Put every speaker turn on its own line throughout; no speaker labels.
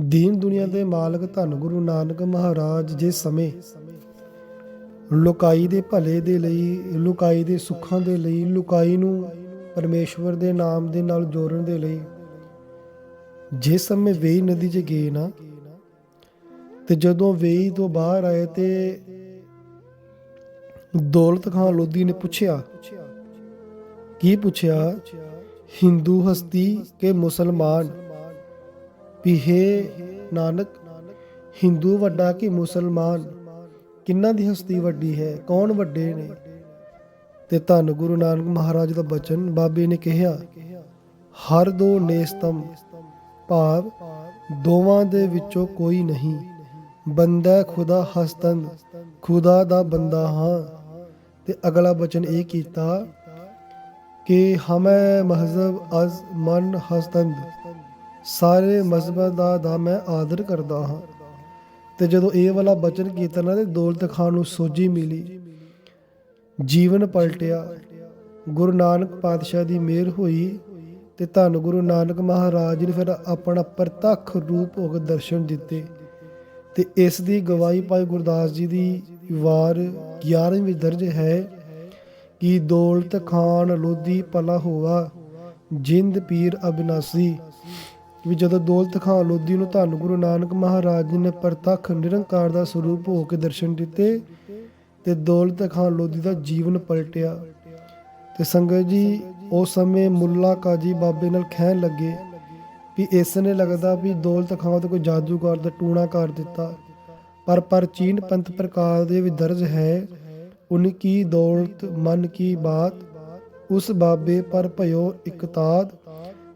ਦੀਨ ਦੁਨੀਆ ਦੇ ਮਾਲਕ ਧੰਨ ਗੁਰੂ ਨਾਨਕ ਮਹਾਰਾਜ ਜਿਸ ਸਮੇਂ। ਲੁਕਾਈ ਦੇ ਭਲੇ ਦੇ ਲਈ, ਲੁਕਾਈ ਦੇ ਸੁੱਖਾਂ ਦੇ ਲਈ, ਲੁਕਾਈ ਨੂੰ ਪਰਮੇਸ਼ਵਰ ਦੇ ਨਾਮ ਦੇ ਨਾਲ ਜੋੜਨ ਦੇ ਲਈ। ਜਿਸ ਸਮੇਂ ਵੇਈ ਨਦੀ 'ਚ ਗਏ ਨਾ, ਤੇ ਜਦੋਂ ਵੇਈ ਤੋਂ ਬਾਹਰ ਆਏ ਤੇ ਦੌਲਤ ਖਾਨ ਲੋਧੀ ਨੇ ਪੁੱਛਿਆ, ਕੀ ਪੁੱਛਿਆ? ਹਿੰਦੂ ਹਸਤੀ ਕੇ ਮੁਸਲਮਾਨ? ਵੀ ਨਾਨਕ, ਹਿੰਦੂ ਵੱਡਾ ਕਿ ਮੁਸਲਮਾਨ, ਕਿੰਨਾਂ ਦੀ ਹਸਤੀ ਵੱਡੀ ਹੈ, ਕੌਣ ਵੱਡੇ ਨੇ? ਤੇ ਧੰਨ ਗੁਰੂ ਨਾਨਕ ਮਹਾਰਾਜ ਦਾ ਬਚਨ ਬਾਬੇ ਨੇ ਕਿਹਾ, ਹਰ ਦੋ ਨੇਸਤਮ ਭਾਵ ਦੋਵਾਂ ਦੇ ਵਿੱਚੋਂ ਕੋਈ ਨਹੀਂ, ਬੰਦਾ ਖੁਦਾ ਹਸਤੰਦ ਖੁਦਾ ਦਾ ਬੰਦਾ ਹਾਂ। ਤੇ ਅਗਲਾ ਬਚਨ ਇਹ ਕੀਤਾ ਕਿ ਹਮੈ ਮਹਜ਼ਬ ਅਜ਼ ਮਨ ਹਸਤੰਦ ਸਾਰੇ ਮਜ਼ਹਬਾਂ ਦਾ ਦਾ ਮੈਂ ਆਦਰ ਕਰਦਾ ਹਾਂ। ਤੇ ਜਦੋਂ ਇਹ ਵਾਲਾ ਬਚਨ ਕੀਤਾ ਨਾ ਤੇ ਦੌਲਤ ਖਾਨ ਨੂੰ ਸੋਝੀ ਮਿਲੀ, ਜੀਵਨ ਪਲਟਿਆ, ਗੁਰੂ ਨਾਨਕ ਪਾਤਸ਼ਾਹ ਦੀ ਮਿਹਰ ਹੋਈ ਤੇ ਧੰਨ ਗੁਰੂ ਨਾਨਕ ਮਹਾਰਾਜ ਨੇ ਫਿਰ ਆਪਣਾ ਪ੍ਰਤੱਖ ਰੂਪ ਹੋ ਕੇ ਦਰਸ਼ਨ ਦਿੱਤੇ ਤੇ ਇਸ ਦੀ ਗਵਾਹੀ ਭਾਈ ਗੁਰਦਾਸ ਜੀ ਦੀ ਵਾਰ 11ਵੀਂ ਦਰਜ ਹੈ ਕਿ ਦੌਲਤ ਖਾਨ ਲੋਧੀ ਭਲਾ ਹੋਵਾ ਜਿੰਦ ਪੀਰ ਅਬਿਨਾਸੀ। ਵੀ ਜਦੋਂ ਦੌਲਤ ਖਾਨ ਲੋਧੀ ਨੂੰ ਧੰਨ ਗੁਰੂ ਨਾਨਕ ਮਹਾਰਾਜ ਜੀ ਨੇ ਪ੍ਰਤੱਖ ਨਿਰੰਕਾਰ ਦਾ ਸਰੂਪ ਹੋ ਕੇ ਦਰਸ਼ਨ ਦਿੱਤੇ ਤੇ ਦੌਲਤ ਖਾਨ ਲੋਧੀ ਦਾ ਜੀਵਨ ਪਲਟਿਆ। ਤੇ ਸੰਗਤ ਜੀ ਉਸ ਸਮੇਂ ਮੁੱਲਾ ਕਾਜੀ ਬਾਬੇ ਨਾਲ ਖਹਿਣ ਲੱਗੇ ਵੀ ਇਸ ਨੇ ਲੱਗਦਾ ਵੀ ਦੌਲਤ ਖਾਨ ਤੇ ਕੋਈ ਜਾਦੂਗਰ ਦਾ ਟੂਣਾ ਕਰ ਦਿੱਤਾ। ਪਰ ਪ੍ਰਾਚੀਨ ਪੰਥ ਪ੍ਰਕਾਰ ਦੇ ਵੀ ਦਰਜ ਹੈ ਉਨਕੀ ਦੌਲਤ, ਮਨ ਕੀ ਬਾਤ, ਉਸ ਬਾਬੇ ਪਰ ਭਇਓ ਇਕਤਾਦ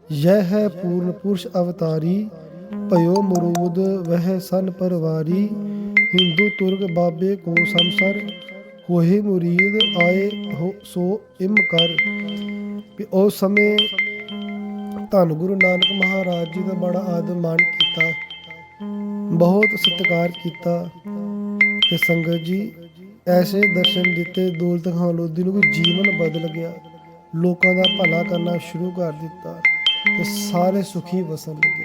ਯਹ ਹੈ ਪੂਰਨ ਪੁਰਸ਼ ਅਵਤਾਰੀ, ਭਇਓ ਮਰੂਦ ਵਹਿ ਸਨ ਪਰਵਾਰੀ। ਹਿੰਦੂ ਤੁਰਕ ਬਾਬੇ ਕੋ ਸੰਸਰ ਹੋਏ ਮੁਰੀਦ ਆਏ ਹੋ ਸੋ ਇਮ ਕਰ। ਉਸ ਸਮੇਂ ਧੰਨ ਗੁਰੂ ਨਾਨਕ ਮਹਾਰਾਜ ਜੀ ਦਾ ਬੜਾ ਆਦਰ ਮਾਣ ਕੀਤਾ, ਬਹੁਤ ਸਤਿਕਾਰ ਕੀਤਾ ਤੇ ਸੰਗਤ ਜੀ ਐਸੇ ਦਰਸ਼ਨ ਦਿੱਤੇ, ਦੌਲਤ ਖਾਨ ਲੋਧੀ ਨੂੰ ਜੀਵਨ ਬਦਲ ਗਿਆ। ਲੋਕਾਂ ਦਾ ਭਲਾ ਕਰਨਾ ਸ਼ੁਰੂ ਕਰ ਦਿੱਤਾ। ਤੇ ਸਾਰੇ ਸੁਖੀ ਵਸਣ ਲੱਗੇ।